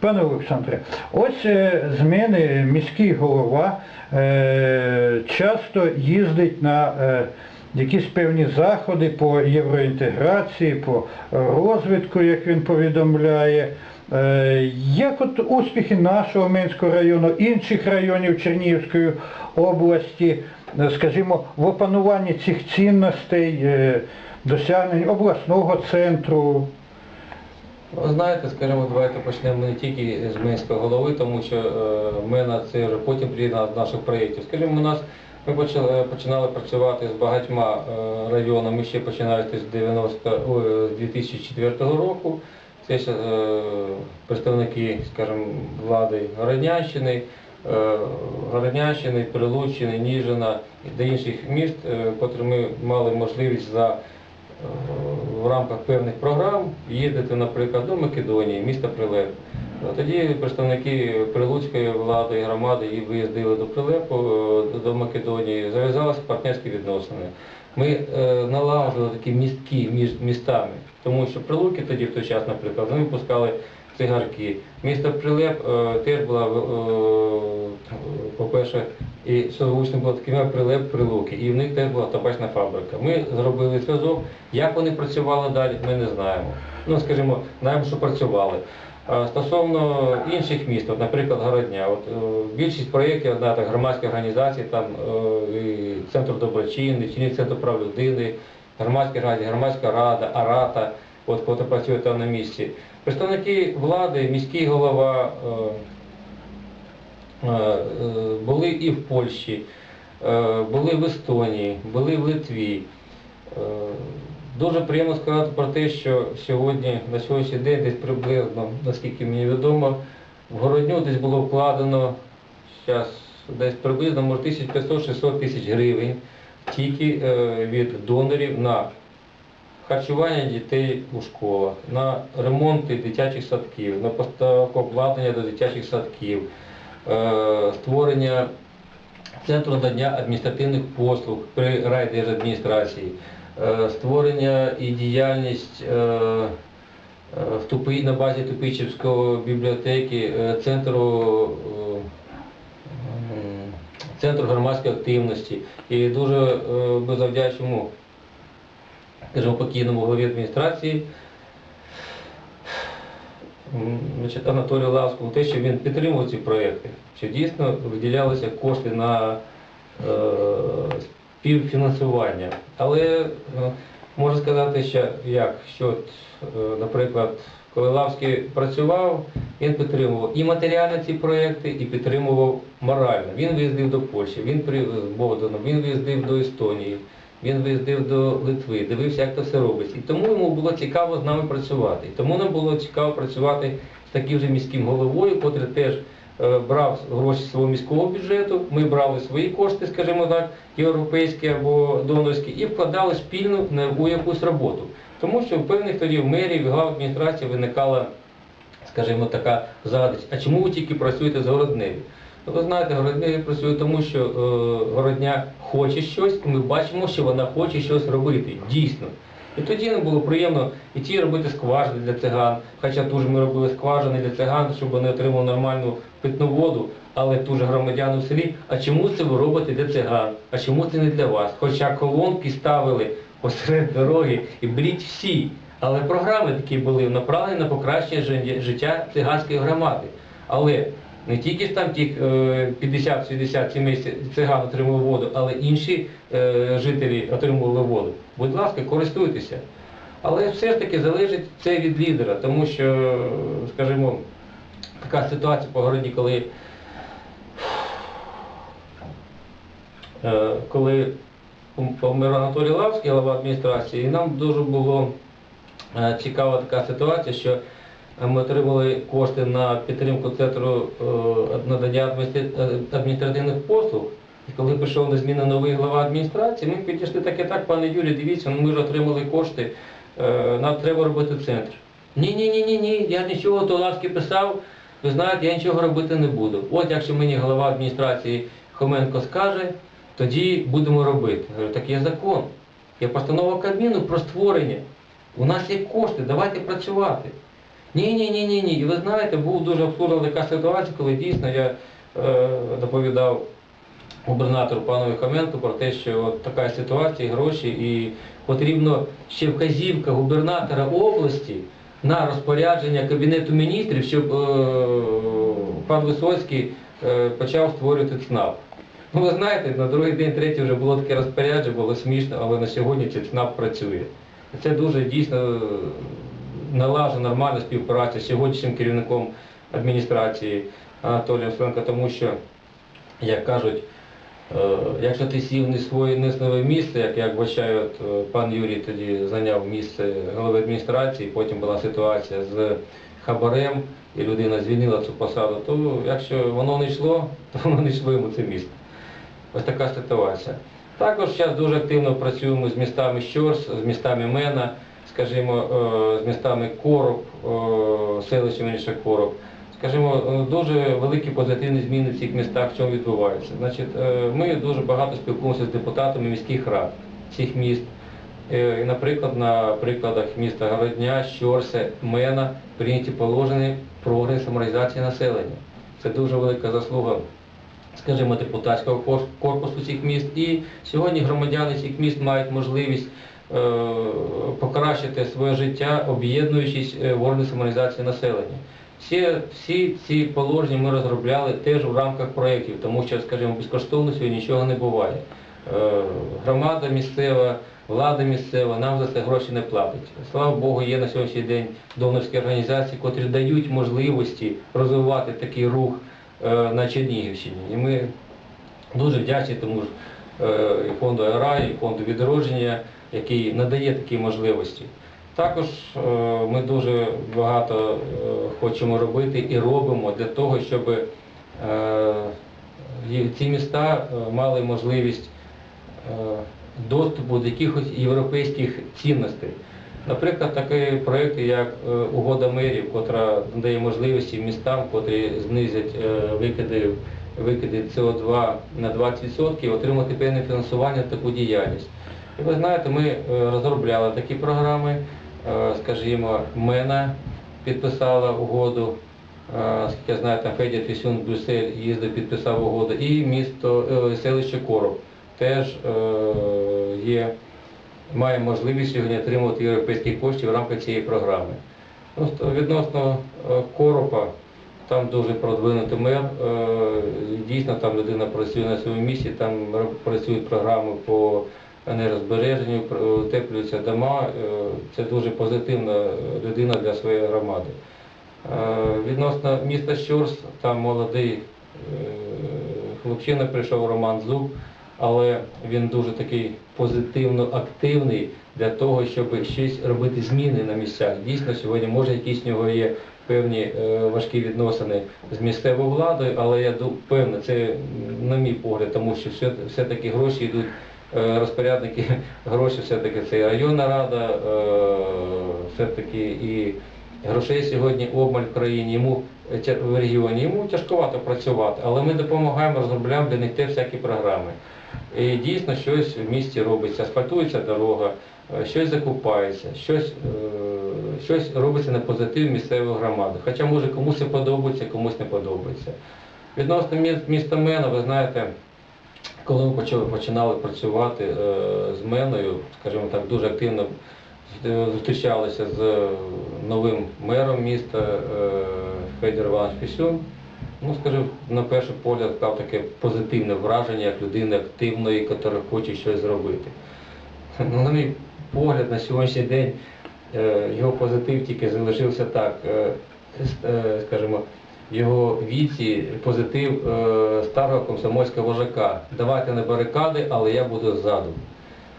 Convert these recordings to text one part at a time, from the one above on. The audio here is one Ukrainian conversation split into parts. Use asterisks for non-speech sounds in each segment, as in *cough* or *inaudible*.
Пане Олександре, ось е, з мене міський голова е, часто їздить на е, якісь певні заходи по євроінтеграції, по розвитку, як він повідомляє. Як от успіхи нашого Менського району, інших районів Чернігівської області, скажімо, в опануванні цих цінностей, досягнень обласного центру? Ви знаєте, скажімо, давайте почнемо не тільки з Минської голови, тому що е, ми на це вже потім приєднали до наших проєктів. Скажімо, у нас ми почали, починали працювати з багатьма е, районами, ще починаючи з 90, ой, з 2004 року. Це ще е, представники, скажімо, влади Городнянщини, е, Городнянщини, Прилуччини, Ніжина та інших міст, е, котрі ми мали можливість за рамках певних програм їздити, наприклад, до Македонії, міста Прилеп. Тоді представники прилуцької влади і громади і виїздили до Прилепу, е, до Македонії, зав'язалися партнерські відносини. Ми е, налагодили такі містки між містами, тому що Прилуки тоді в той час, наприклад, вони випускали цигарки. Місто Прилеп е, теж була, по-перше, і було таке Прилеп Прилуки, і в них теж була табачна фабрика. Ми зробили зв'язок. Як вони працювали далі, ми не знаємо. Ну, скажімо, знаємо, що працювали. Стосовно інших міст, от, наприклад, Городня, от, е, більшість проєктів знаєте, громадських організацій, там е, і Центр доброчинний, Чинний центр прав людини, громадські організації, громадська рада, Арата, от, хто працює там на місці. Представники влади, міський голова, е, були і в Польщі, е, були в Естонії, були в Литві. Е, Дуже приємно сказати про те, що сьогодні, на сьогоднішній день, десь приблизно, наскільки мені відомо, в городню десь було вкладено зараз десь приблизно може 1500-600 тисяч гривень тільки е, від донорів на харчування дітей у школах, на ремонти дитячих садків, на поставку обладнання до дитячих садків, е, створення центру надання адміністративних послуг при райдержадміністрації, е, створення і діяльність е, е, на базі Тупичівської бібліотеки, е, центру е, Центру громадської активності. І дуже е, ми покійному голові адміністрації значить, Анатолію Лавському, те, що він підтримував ці проєкти, що дійсно виділялися кошти на е, співфінансування. Але е, можу сказати, що як, що, е, наприклад, коли Лавський працював, він підтримував і матеріально ці проєкти, і підтримував морально. Він виїздив до Польщі, він при з Богданом, він виїздив до Естонії, він виїздив до Литви, дивився, як це все робиться. І тому йому було цікаво з нами працювати. І тому нам було цікаво працювати з таким же міським головою, котрий теж е, брав гроші свого міського бюджету, ми брали свої кошти, скажімо так, європейські або донорські, і вкладали спільно у якусь роботу. Тому що в певних тоді в мерії, в глав адміністрації виникала, скажімо, така задача, а чому ви тільки працюєте з городнею? Ну, Ви знаєте, городнею працює тому, що е, городня хоче щось, і ми бачимо, що вона хоче щось робити, дійсно. І тоді нам було приємно і ті робити скважини для циган, хоча дуже ми робили скважини для циган, щоб вони отримали нормальну питну воду, але дуже громадяни в селі, а чому це ви робите для циган? А чому це не для вас? Хоча колонки ставили посеред дороги і беріть всі. Але програми такі були направлені на покращення життя циганської громади. Але не тільки ж там тих е, 50-60 сімей циган отримали воду, але інші е, жителі отримували воду. Будь ласка, користуйтеся. Але все ж таки залежить це від лідера, тому що, скажімо, така ситуація по городі, коли, е, коли помер Анатолій Лавський, голова адміністрації, і нам дуже було е, цікава така ситуація, що е, ми отримали кошти на підтримку центру е, надання е, адміністративних послуг. І коли прийшов на зміну новий глава адміністрації, ми підійшли так і так, пане Юрій, дивіться, ми ж отримали кошти, е, нам треба робити центр. Ні, ні, ні, ні, ні, я нічого то Лавський писав, ви знаєте, я нічого робити не буду. От якщо мені голова адміністрації Хоменко скаже, тоді будемо робити. Я говорю, так є закон, є постанова Кабміну про створення. У нас є кошти, давайте працювати. Ні, ні, ні, ні, ні. І ви знаєте, була дуже абсурдна така ситуація, коли дійсно я е, доповідав губернатору панові Хоменку про те, що от така ситуація, гроші, і потрібно ще вказівка губернатора області на розпорядження Кабінету міністрів, щоб е, пан Висоцький е, почав створювати ЦНАП. Ну, ви знаєте, на другий день, третій вже було таке розпорядження, було смішно, але на сьогодні цей ЦНАП працює. Це дуже дійсно налажена нормальна співпраця з сьогоднішнім керівником адміністрації Анатолієм Свенко, тому що, як кажуть, е, якщо ти сів не своє не своє місце, як як вбачаю, е, пан Юрій тоді зайняв місце голови адміністрації, потім була ситуація з хабарем, і людина звільнила цю посаду, то якщо воно не йшло, *laughs* то воно не йшло йому це місце. Ось така ситуація. Також зараз дуже активно працюємо з містами Щорс, з містами Мена, скажімо, е, з містами Короб, е, селищем інше Короб. Скажімо, е, дуже великі позитивні зміни в цих містах, в чому відбуваються. Значить, ми дуже багато спілкуємося з депутатами міських рад цих міст. І, наприклад, на прикладах міста Городня, Щорса, Мена прийняті положення про самореалізації населення. Це дуже велика заслуга скажімо, депутатського кор- корпусу цих міст. І сьогодні громадяни цих міст мають можливість покращити своє життя, об'єднуючись е, в органи самореалізації населення. Всі, всі ці положення ми розробляли теж в рамках проєктів, тому що, скажімо, безкоштовно сьогодні нічого не буває. Е, Громада місцева, влада місцева нам за це гроші не платить. Слава Богу, є на сьогоднішній день донорські організації, котрі дають можливості розвивати такий рух е, на Чернігівщині. І ми дуже вдячні тому ж е, і фонду АРА, і фонду відродження, який надає такі можливості. Також е, ми дуже багато е, хочемо робити і робимо для того, щоб е, ці міста мали можливість доступу до якихось європейських цінностей. Наприклад, такі проекти, як угода мерів, котра дає можливості містам, котрі знизять викиди, викиди СО2 на 20%, отримати певне фінансування на таку діяльність. Ви знаєте, ми е, розробляли такі програми, е, скажімо, МЕНА підписала угоду, е, скільки я знаю, там Федір Фісюн Брюссель їздив, підписав угоду, і місто, селище Короб теж є має можливість сьогодні отримувати європейські кошти в рамках цієї програми. Відносно Коропа, там дуже продвинутий мер, дійсно там людина працює на своєму місці, там працюють програми по енергозбереженню, пр- утеплюються дома. Е, Це дуже позитивна людина для своєї громади. Е, Відносно міста Щорс, там молодий е, хлопчина прийшов Роман Зуб, але він дуже такий позитивно активний для того, щоб щось робити зміни на місцях. Дійсно, сьогодні може якісь в нього є певні важкі відносини з місцевою владою, але я ду- це на мій погляд, тому що все, все-таки гроші йдуть. Е, Розпорядники *laughs* гроші все-таки це і районна рада, е, все-таки і грошей сьогодні обмаль в країні, йому е, в регіоні, йому тяжковато працювати, але ми допомагаємо, розробляємо для них те всякі програми. І дійсно щось в місті робиться, асфальтується дорога, щось закупається, щось, щось робиться на позитив місцевої громади. Хоча може комусь це подобається, комусь не подобається. Відносно міста Мена, ви знаєте, коли ми почали, починали працювати е, з Меною, скажімо так, дуже активно е, зустрічалися з е, новим мером міста е, Федір Іванович Фісюн. Ну, скажу, на перший погляд став таке позитивне враження, як людини активної, яка хоче щось зробити. Ну, на мій погляд, на сьогоднішній день е, його позитив тільки залишився так, е, е, скажімо, його віці позитив е, старого комсомольського вожака. Давайте на барикади, але я буду ззаду.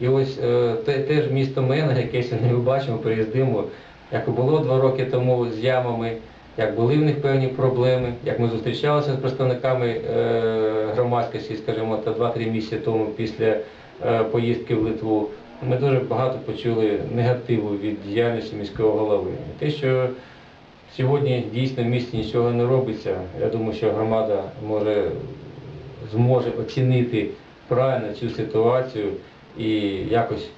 І ось е, те, теж місто Мена, яке сьогодні ми бачимо, приїздимо, як було два роки тому з ямами, як були в них певні проблеми, як ми зустрічалися з представниками е, громадськості, скажімо, та 2-3 місяці тому після поїздки в Литву. Ми дуже багато почули негативу від діяльності міського голови. Те, що сьогодні дійсно в місті нічого не робиться, я думаю, що громада може зможе оцінити правильно цю ситуацію і якось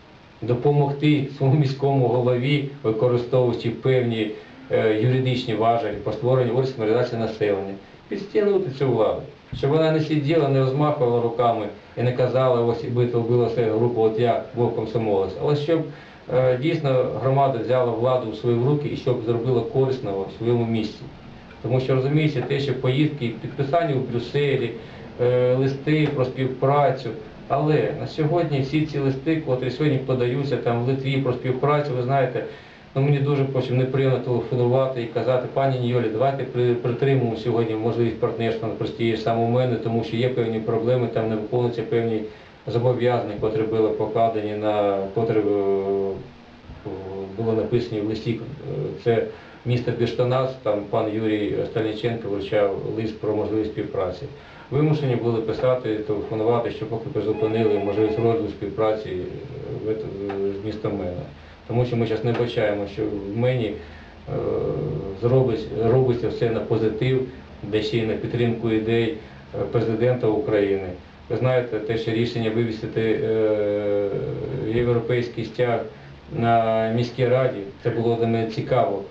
допомогти своєму міському голові, використовуючи певні е, юридичні важелі по створенню організації населення, підстягнути цю владу, щоб вона не сиділа, не розмахувала руками і не казала, ось вбила свою групу, от я був комсомолець, але щоб дійсно громада взяла владу в свої руки і щоб зробила корисного в своєму місці. Тому що розумієте, те, що поїздки, підписання у Брюсселі, е, листи про співпрацю. Але на сьогодні всі ці листи, котрі сьогодні подаються там в Литві про співпрацю, ви знаєте, ну мені дуже потім неприємно телефонувати і казати, пані Нійолі, давайте притримуємо сьогодні можливість партнерства на простіше саме у мене, тому що є певні проблеми, там не виконуються певні зобов'язання, котрі були покладені на котрі е, було написані в листі. Е, Це місто Біштанас, там пан Юрій Стальниченко вручав лист про можливість співпраці. Вимушені були писати, телефонувати, що поки призупинили можливість розвитку співпраці е, з містом Мена. Тому що ми зараз не бачаємо, що в Мені робиться все на позитив, де ще й на підтримку ідей президента України. Ви знаєте, те, що рішення вивісити е, європейський стяг на міській раді, це було для мене цікаво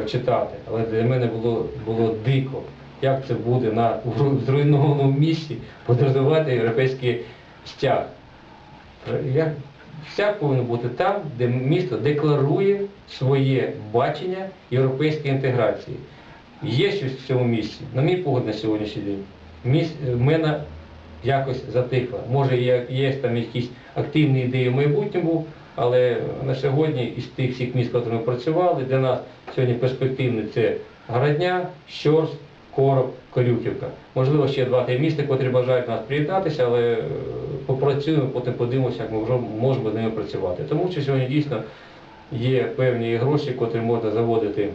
е, читати, але для мене було, було дико, як це буде на зруйнованому місці подорожувати європейський стяг. Е, Як стяг повинен бути там, де місто декларує своє бачення європейської інтеграції. Є щось в цьому місці, на мій погляд, на сьогоднішній день. Міс, мене якось затихла. Може, є, там якісь активні ідеї в майбутньому, але на сьогодні із тих всіх міст, які ми працювали, для нас сьогодні перспективні це Городня, Щорс, Короб, Корюківка. Можливо, ще два-три міста, котрі бажають нас приєднатися, але е, попрацюємо, потім подивимося, як ми вже можемо з ними працювати. Тому що сьогодні дійсно є певні гроші, котрі можна заводити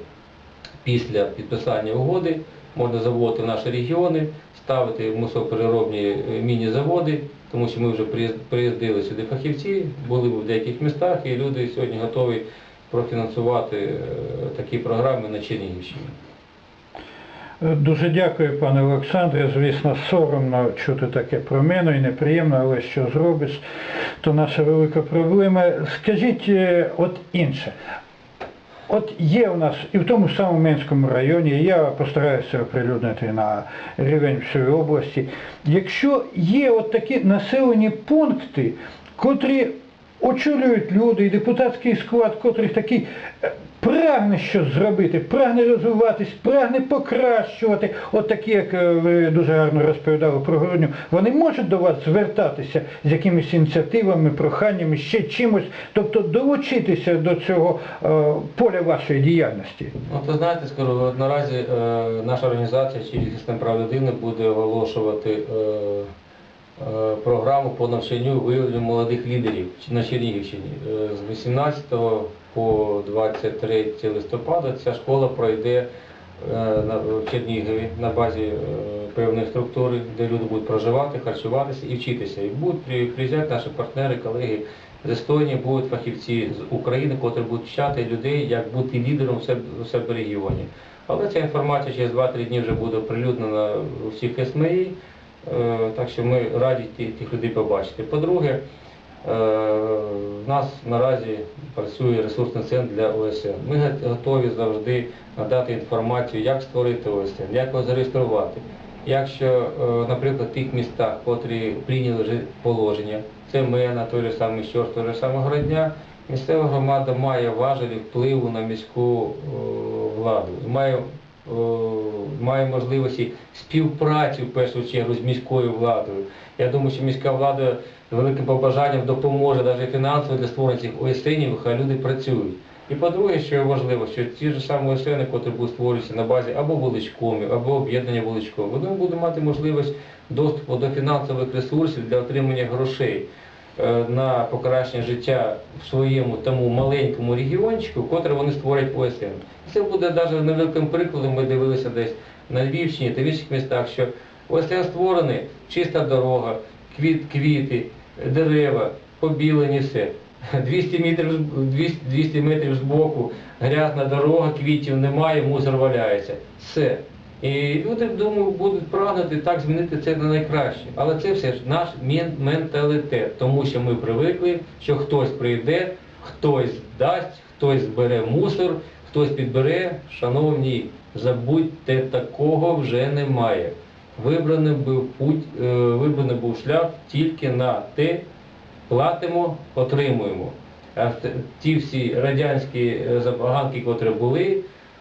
після підписання угоди, можна заводити в наші регіони, ставити мусопереробні е, міні-заводи, тому що ми вже приїз- приїздили сюди фахівці, були в деяких містах, і люди сьогодні готові профінансувати е, такі програми на Чернігівщині. Е, Дуже дякую, пане Олександре. Звісно, соромно чути таке про мене і неприємно, але що зробиш, то наша велика проблема. Скажіть от інше. От є у нас і в тому самому Менському районі, я постараюся оприлюднити на рівень всієї області. Якщо є от такі населені пункти, котрі очолюють люди, і депутатський склад, котрий такий е, прагне щось зробити, прагне розвиватись, прагне покращувати, от такі, як е, ви дуже гарно розповідали про Городню, вони можуть до вас звертатися з якимись ініціативами, проханнями, ще чимось, тобто долучитися до цього е, поля вашої діяльності. Ну, то знаєте, скажу, наразі е, наша організація «Чилі систем прав людини буде оголошувати е, е, програму по навчанню виявленню молодих лідерів на Чернігівщині. Е, з 18 по 23 листопада ця школа пройде е, в Чернігові на базі е, певної структури, де люди будуть проживати, харчуватися і вчитися. І будуть приїжджати наші партнери, колеги з Естонії, будуть фахівці з України, котрі будуть вчати людей, як бути лідером в себе, регіоні. Але ця інформація через 2-3 дні вже буде оприлюднена у всіх СМІ, е, так що ми раді тих людей побачити. По-друге, е, в нас наразі працює ресурсний центр для ОСН. Ми готові завжди надати інформацію, як створити ОСН, як його зареєструвати. Якщо, е, наприклад, в тих містах, котрі прийняли положення, це Мена, той же самий Щорс, той же самий Городня, місцева громада має важелі впливу на міську е, владу, має, е, має можливості співпраці в першу чергу з міською владою. Я думаю, що міська влада з великим побажанням допоможе навіть фінансово для створення цих ОСНів, хай люди працюють. І по-друге, що важливо, що ті ж самі ОСН, які будуть створюватися на базі або вуличкомів, або об'єднання вуличком, вони будуть мати можливість доступу до фінансових ресурсів для отримання грошей е, на покращення життя в своєму тому маленькому регіончику, котре вони створять ОСН. Це буде навіть невеликим прикладом, ми дивилися десь на Львівщині та в інших містах, що ОСН створений, чиста дорога, квіт, квіти, дерева, побілені все. 200 метрів, з- 200, 200 метрів з боку, грязна дорога, квітів немає, мусор валяється. Все. І люди, думаю, будуть прагнути так змінити це на найкраще. Але це все ж наш менталітет, тому що ми привикли, що хтось прийде, хтось дасть, хтось збере мусор, хтось підбере, шановні, забудьте, такого вже немає. Вибраний був путь, е, вибраний був шлях тільки на те, платимо, отримуємо. А ті всі радянські е, забаганки, котрі були,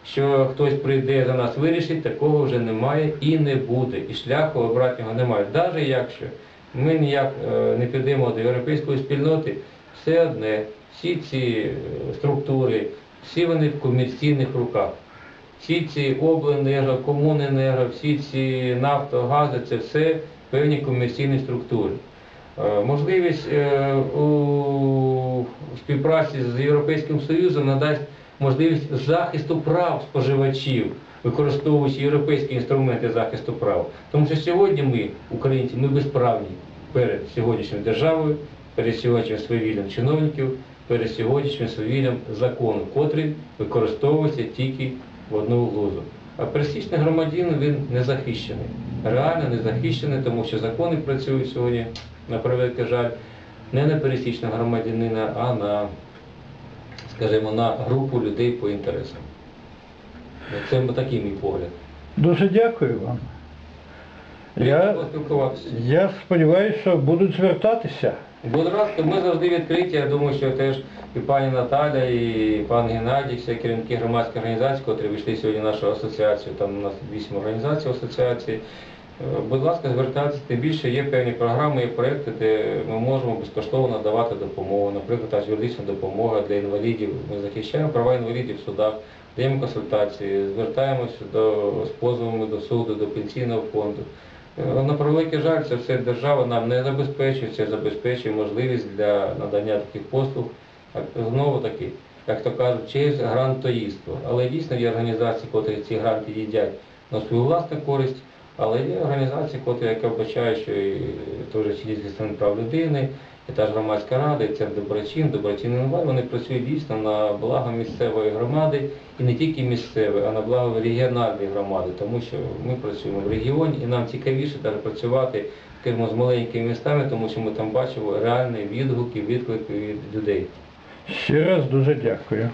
що хтось прийде за нас вирішить, такого вже немає і не буде. І шляху обратного немає. Навіть якщо ми ніяк е, не підемо до європейської спільноти, все одне, всі ці структури, всі вони в комерційних руках. Всі ці обленерго, комуненерго, всі ці нафтогази, це все певні комерційні структури. Е, Можливість е, у співпраці з Європейським Союзом надасть можливість захисту прав споживачів, використовуючи європейські інструменти захисту прав. Тому що сьогодні ми, українці, ми безправні перед сьогоднішньою державою, перед сьогоднішнім свавіллям чиновників, перед сьогоднішнім свавіллям закону, котрий використовується тільки в одну лузу. А пересічний громадянин він не захищений. Реально не захищений, тому що закони працюють сьогодні, на превеликий жаль, не на пересічного громадянина, а на, скажімо, на групу людей по інтересам. Це такий мій погляд. Дуже дякую вам. Я, я сподіваюся, що будуть звертатися. Будь ласка, ми завжди відкриті. Я думаю, що теж і пані Наталя, і пан Геннадій, всі керівники громадських організацій, котрі вийшли сьогодні в нашу асоціацію, там у нас вісім організацій асоціації. Е, Будь ласка, звертайтеся, тим більше є певні програми, є проекти, де ми можемо безкоштовно давати допомогу. Наприклад, та юридична допомога для інвалідів. Ми захищаємо права інвалідів в судах, даємо консультації, звертаємося до, з позовами до суду, до пенсійного фонду. Е, На превеликий жаль, це все держава нам не забезпечує, це забезпечує можливість для надання таких послуг. Знову таки, як то кажуть, через грантоїство. Але дійсно є організації, котрі ці гранти їдять на свою власну користь, але є організації, котрі, яка вбачає, що і теж чиніть стан прав людини, і та ж громадська рада, і центр доброчин, Доброчин Інвар, вони працюють дійсно на благо місцевої громади і не тільки місцевої, а на благо регіональної громади, тому що ми працюємо в регіоні і нам цікавіше навіть працювати скажімо, з маленькими містами, тому що ми там бачимо реальні відгуки, відклики від людей. Ще раз дуже дякую.